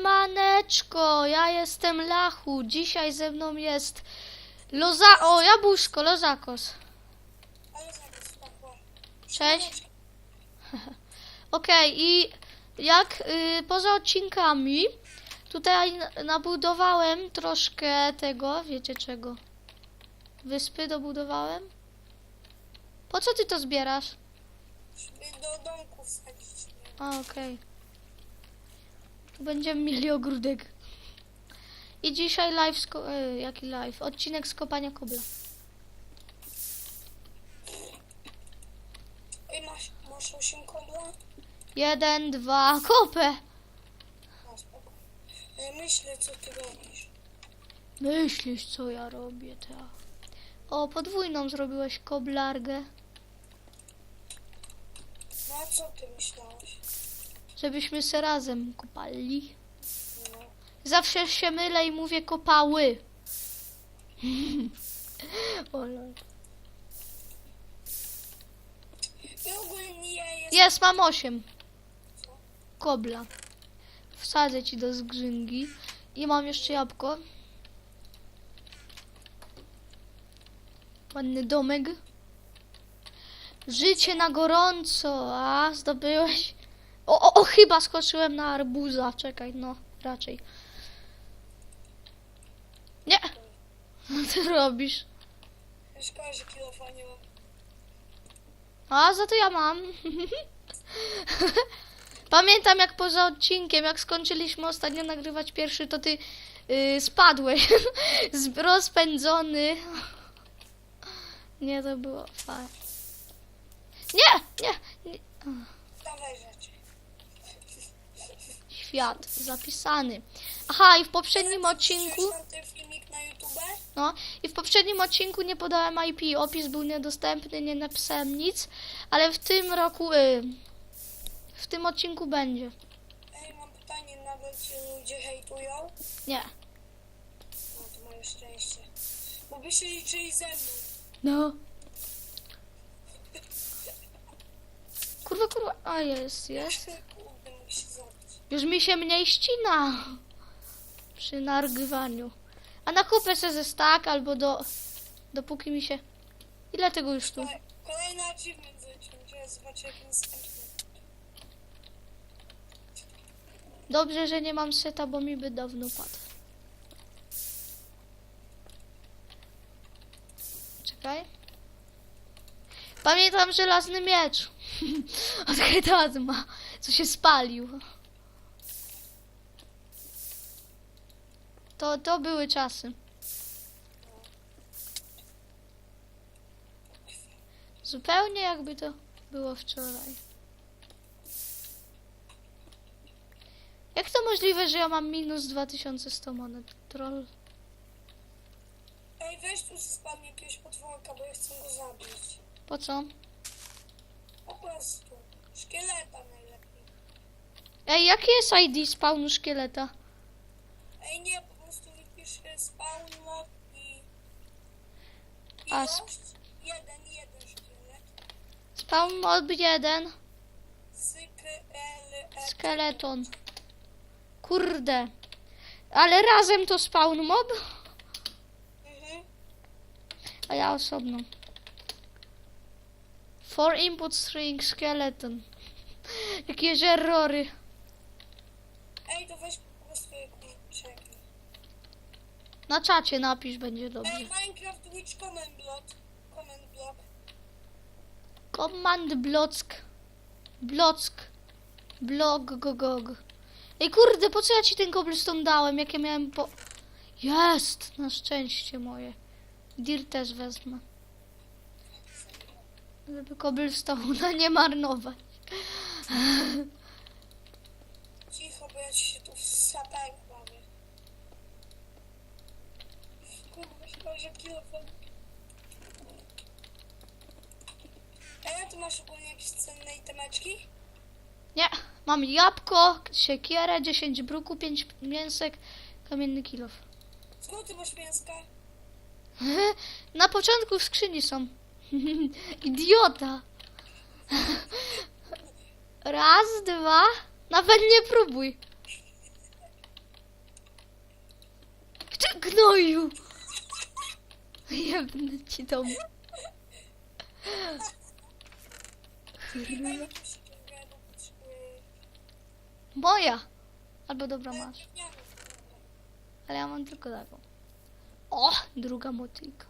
Siemaneczko, ja jestem Lachu. Dzisiaj ze mną jest Loza... O, jabłuszko, Lozakos. Cześć. Okej, i jak y, poza odcinkami tutaj na- nabudowałem troszkę tego, wiecie czego? Wyspy dobudowałem? Po co ty to zbierasz? Do domku wsadzić. A, okej. Tu będziemy mieli ogródek. I dzisiaj live, sko- e, jaki live? Odcinek z kopania kobla. Ej, masz, masz 8 kobla? Jeden, dwa, kopę! No spoko. Ej, myślę, co ty robisz. Myślisz, co ja robię, ta. O, podwójną zrobiłeś koblargę, No a co ty myślałeś? Żebyśmy se razem kopali. Zawsze się mylę i mówię kopały. Jest, mam osiem. Co? Kobla. Wsadzę ci do zgrzynki. I mam jeszcze jabłko. Ładny domek. Życie na gorąco, a zdobyłeś. O, o, o, chyba skoczyłem na arbuza. Czekaj, no, raczej. Nie! Co ty robisz? Szkoda, że kilofa nie mam. A, za to ja mam. Pamiętam jak poza odcinkiem, jak skończyliśmy ostatnio nagrywać pierwszy, to ty yy, spadłeś. Rozpędzony. Nie, to było fajne. Nie, nie, nie. Dawaj rzeczy. Świat zapisany. Aha, i w poprzednim odcinku, no, i w poprzednim odcinku nie podałem IP, opis był niedostępny, nie napisałem nic, ale w tym roku, y, w tym odcinku będzie. Ej, mam pytanie, nawet cię ludzie hejtują? Nie. No to moje szczęście. Bo by się liczyli ze mną. No. Kurwa, kurwa. A jest, jest. Kurde, mógł się zabić. Już mi się mniej ścina. Przy nargywaniu. A na kupę se ze stack albo do... Dopóki mi się... Ile tego już tu? Kolej- Kolejny achievement zacząć. Ja zobaczę jaki następny. Dobrze, że nie mam seta, bo mi by dawno padł. Czekaj. Pamiętam żelazny miecz. Od Hetazma, co się spalił. To, to były czasy. Zupełnie jakby to było wczoraj. Jak to możliwe, że ja mam minus 2100 monet? Troll. Ej, weź tu spam jakiegoś potworka, bo ja chcę go zabić. Po co? Po prostu. Szkieleta najlepiej. Ej, jakie jest ID spawnu szkieleta? Ej, nie, e, spawn mob i... A, Ilość? sp- Jeden, jeden szkielet. Spawn mod 1, Cykl, L, E. skeleton. Kurde. Ale razem to spawn mob, Mhm. a ja osobno. For input string skeleton. Jakieś errory. Ej, to weź po prostu jak czekaj. Na czacie napisz, będzie dobrze. Minecraft Witch Command Block. Command Block. Command block. Block. Blog gogog. Ej kurde, po co ja ci ten cobblestone dałem, jak ja miałem po... Jest! Na szczęście moje. Dir też wezmę. Żeby cobblestone'a nie marnować. mikrofon. Ela, ty masz ogólnie jakieś cenne itemeczki? Nie, mam jabłko, siekierę, 10 bruku, 5 mięsek, kamienny kilof. Skąd ty masz mięska? Na początku w skrzyni są. Idiota. Raz, dwa. Nawet nie próbuj. Ty gnoju. Jebnę ci potrzebuję... Moja! Albo dobra masz. Ale ja mam tylko taką. O! Druga motylka.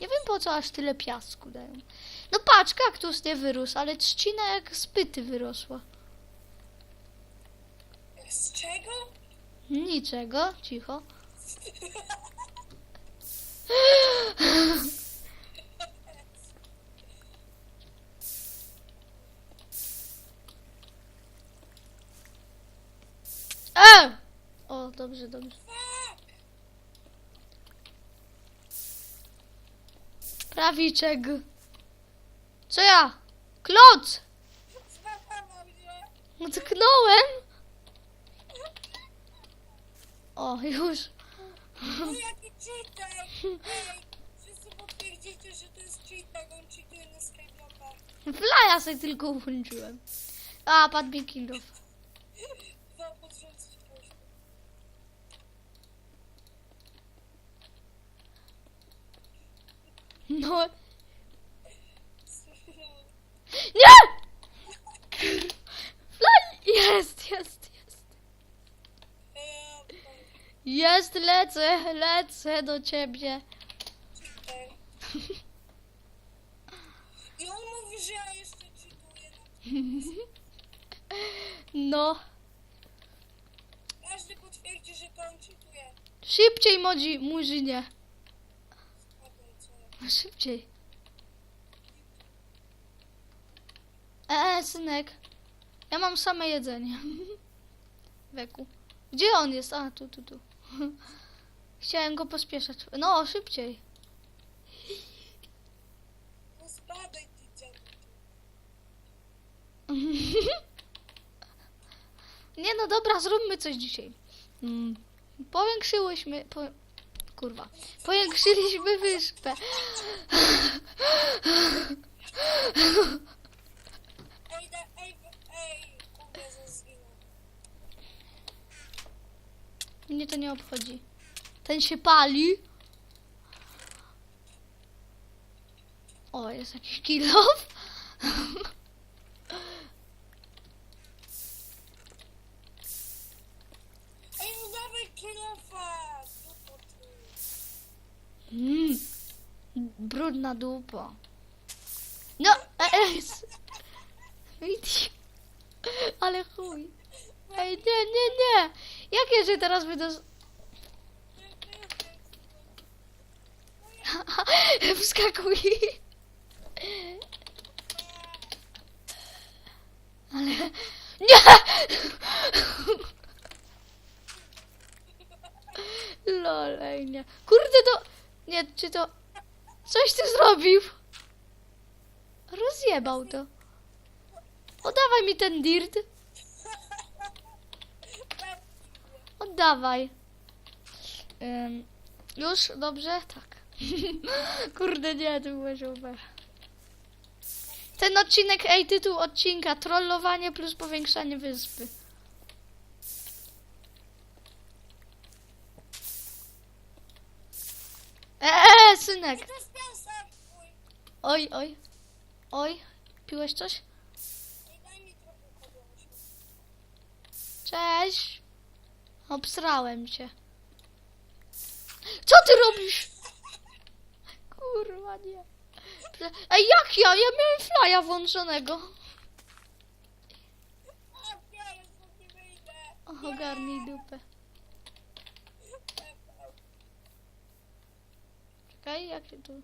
Nie wiem po co aż tyle piasku dają. No patrz, kaktus nie wyrósł, ale trzcina jak z pyty wyrosła. Z czego? Niczego, cicho. E! O, dobrze, dobrze. Prawiczek. Co ja? Kloc! Utknąłem! O, już. No jaki cheater! Ej, wszyscy potwierdzicie, że to jest cheater, on cheatuje na Skyblocka. Flya sobie tylko włączyłem. A, padł mi King of. Dwa pod rząd ci poszło. No. Nie! Fly! Jest, jest, jest. Eee, Jest, lecę, lecę do ciebie. cheater. I on mówi, że ja jeszcze cheatuję. No, każdy potwierdzi, że to on cheatuje. Szybciej, modzi, murzynie. Spadaj, co ja. Szybciej. Eee, synek. Ja mam same jedzenie. Weku. Gdzie on jest? A, tu, tu, tu. Chciałem go pospieszać. No, szybciej. No spadaj, ty. Nie no dobra, zróbmy coś dzisiaj. Mm. Powiększyłyśmy. Po... Kurwa. Powiększyliśmy wyspę. Ej, da, ej, w- ej, kurde, zazwinę. Mnie to nie obchodzi. Ten się pali. O, jest jakiś kilof. Ej, no dawaj kilofa! Dupo ty. Mm. Brudna dupa. No, e, e, Widzisz? Ale chuj. Ej, nie, nie, nie. Jak ja się teraz wyjdę... z- Wskakuj. Ale... Nie! Lolej, nie. Kurde, to... Nie, czy to... Coś ty zrobił? Rozjebał to. Oddawaj mi ten dirt. Oddawaj. Ym, już? Dobrze? Tak. Kurde, nie, to było super. Ten odcinek, ej, tytuł odcinka Trollowanie plus powiększanie wyspy. Eee, synek. Oj, oj. Oj, piłeś coś? Cześć. Obsrałem cię. Co ty robisz? Kurwa, nie. Ej, jak ja? Ja miałem flya włączonego. O, ogarnij dupę. Czekaj, jak się tu...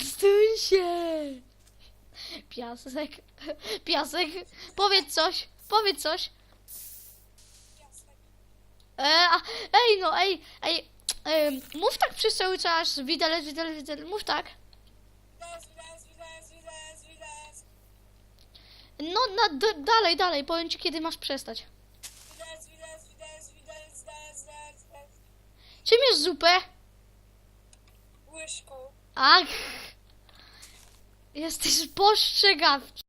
Stój się! Piasek. Piasek. Powiedz coś. Powiedz coś. E, a, ej, no, ej, ej. em, mów tak przez cały czas. Widelec, widelec, widelec. Mów tak. No, na, d- dalej, dalej. Powiem ci, kiedy masz przestać. Czym jest zupę? Łyżką. Ach. Jesteś postrzegawczy.